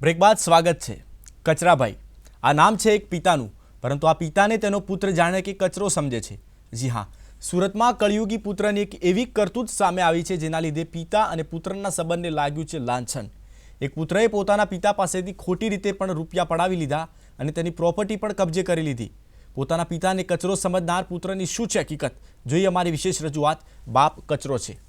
Break બાદ સ્વાગત છે. કચરાભાઈ, આ નામ છે એક પિતાનું, પરંતુ આ પિતાને તેનો પુત્ર જાણે કે કચરો સમજે છે. જી હા, સુરતમાં કળિયુગી પુત્રની એક એવી કરતૂત સામે આવી છે, જેના લીધે પિતા અને પુત્રના સંબંધને લાગ્યું છે લાંછન. એક પુત્રએ પોતાના પિતા પાસેથી ખોટી રીતે પણ રૂપિયા પડાવી લીધા અને તેની પ્રોપર્ટી પણ કબજે કરી લીધી. પોતાના પિતાને કચરો સમજનાર પુત્રની શું છે હકીકત? જોઈએ અમારી વિશેષ રજૂઆત, બાપ કચરો છે.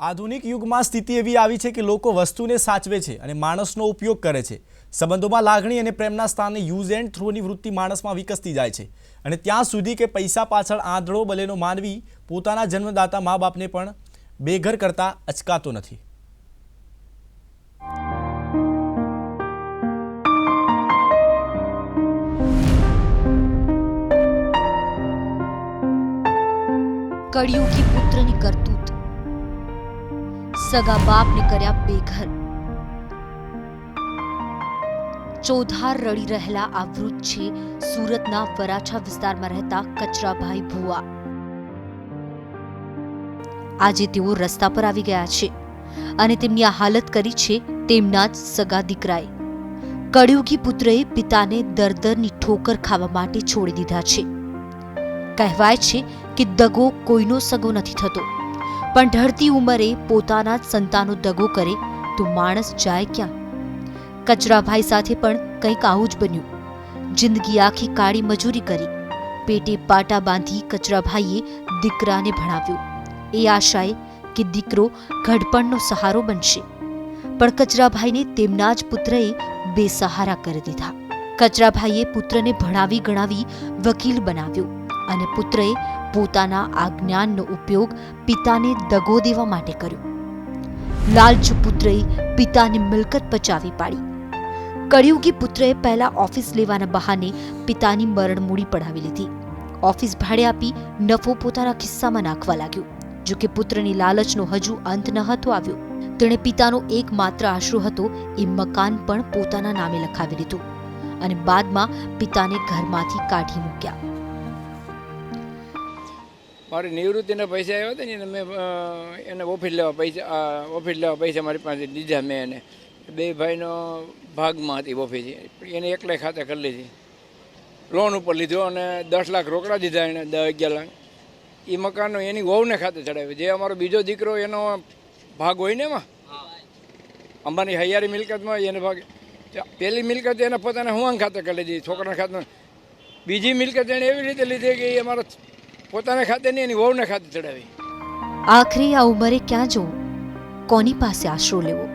આધુનિક યુગમાં સ્થિતિ એવી આવી છે કે લોકો વસ્તુને સાચવે છે અને માણસનો ઉપયોગ કરે છે. સંબંધોમાં લાગણી અને પ્રેમના સ્થાને યુઝ એન્ડ થ્રોની વૃત્તિ માણસમાં વિકસતી જાય છે. અને ત્યાં સુધી કે પૈસા પાછળ આંધળો બલેનો માનવી પોતાના જન્મદાતા મા બાપને પણ બેઘર કરતા અચકાતો નથી. કળિયુગી પુત્રની કરતૂત સગા બાપને કર્યા બેઘર. ચોધાર રડી રહેલા આ વૃદ્ધ છે સુરતના વરાછા વિસ્તારમાં રહેતા કચરાભાઈ ભુવા. આજે તેઓ રસ્તા પર આવી ગયા છે અને તેમની આ હાલત કરી છે તેમના જ સગા દીકરાએ. કળિયુગી પુત્રએ પિતાને દરદરની ઠોકર ખાવા માટે છોડી દીધા છે. કહેવાય છે કે દગો કોઈનો સગો નથી થતો. પણ ઢળતી ઉંમરે પોતાના જ સંતાનો દગો કરે તો માણસ જાય ક્યાં? કચરાભાઈ સાથે પણ કંઈક આવું જ બન્યું. જિંદગી આખી કાળી મજૂરી કરી. પેટે પાટા બાંધી કચરાભાઈએ દીકરાને ભણાવ્યો. એ આશાએ કે દીકરો ઘડપણનો સહારો બનશે. પણ કચરાભાઈને તેમના જ પુત્રએ બેસહારા કરી દીધા. કચરાભાઈએ પુત્રને ભણાવી ગણાવી વકીલ બનાવ્યો. અને પુત્રએ પોતાના આ જ્ઞાનનો ઉપયોગ પિતાને દગો દેવા માટે કર્યો. લાલચ પુત્રએ પિતાની મિલકત પચાવી પાડી. કળિયુગી પુત્રએ પહેલા ઓફિસ લેવાના બહાને પિતાની મરણ મૂડી પડાવી લીધી. ઓફિસ ભાડે આપી નફો પોતાના ખિસ્સામાં નાખવા લાગ્યો, જો કે પુત્રની લાલચનો હજુ અંત ન હતો આવ્યો. તેણે પિતાનો એકમાત્ર આશરો હતો એ મકાન પણ પોતાના નામે લખાવી લીધું અને બાદમાં પિતાને ઘરમાંથી કાઢી મૂક્યા. મારી નિવૃત્તિના પૈસા આવ્યા હતા ને એને મેં એને ઓફિસ લેવા પૈસા ઓફિસ લેવા પૈસા મારી પાસે દીધા મેં એને. બે ભાઈનો ભાગમાં હતી ઓફિસ. એને એકલાય ખાતે કરી લીધી. લોન ઉપર લીધો અને દસ લાખ રોકડા દીધા એને, દસ અગિયાર લાખ. એ મકાનનો એની વહુને ખાતે ચડાવ્યો. જે અમારો બીજો દીકરો એનો ભાગ હોય ને એમાં? અંબાની હૈયારી મિલકતમાં એને ભાગ. પહેલી મિલકત એને પોતાના હુવાંગ ખાતે કરી લીધી. છોકરાના ખાતે બીજી મિલકત એણે એવી રીતે લીધી કે એ અમારા પોતાના ખાતે નહીં, એની વહુને ખાતે ચડાવી. આખરે આ ઉંમરે ક્યાં જવું? કોની પાસે આશરો લેવો?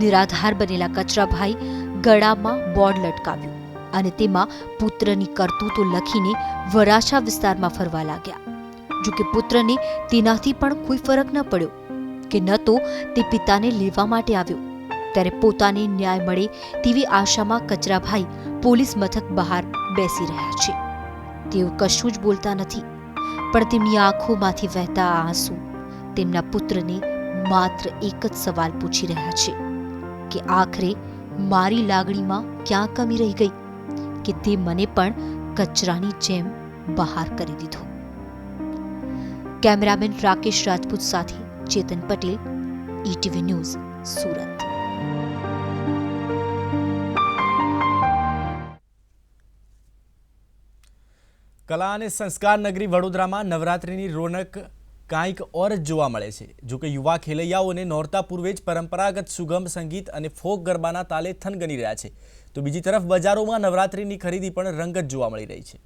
નિરાધાર બનેલા કચરાભાઈ ગળામાં બોર્ડ લટકાવ્યું અને તેમાં પુત્રની કરતૂતો લખીને વરાછા વિસ્તારમાં ફરવા લાગ્યા. જો કે પુત્રને તેનાથી પણ કોઈ ફરક ન પડ્યો કે ન તો તે પિતાને લેવા માટે આવ્યો. ત્યારે પોતાને ન્યાય મળે તેવી આશામાં કચરાભાઈ પોલીસ મથક બહાર બેસી રહ્યા છે. તેઓ કશું જ બોલતા નથી. પણ તેમની આંખોમાંથી વહેતા આંસુ તેમના પુત્રને માત્ર એક જ સવાલ પૂછી રહ્યા છે કે આખરે મારી લાગણીમાં ક્યાં કમી રહી ગઈ કે તે મને પણ કચરાની જેમ બહાર કરી દીધો. કેમેરામેન રાકેશ રાજપૂત સાથે ચેતન પટેલ, ઈટીવી ન્યૂઝ, સુરત. કલા અને સંસ્કાર નગરી વડોદરામાં નવરાત્રિની રોનક કાંઈક ઓર જ જોવા મળે છે. જોકે યુવા ખેલૈયાઓને નોરતા પૂર્વે જ પરંપરાગત સુગમ સંગીત અને ફોક ગરબાના તાલે થનગની રહ્યા છે. તો બીજી તરફ બજારોમાં નવરાત્રિની ખરીદી પણ રંગત જોવા મળી રહી છે.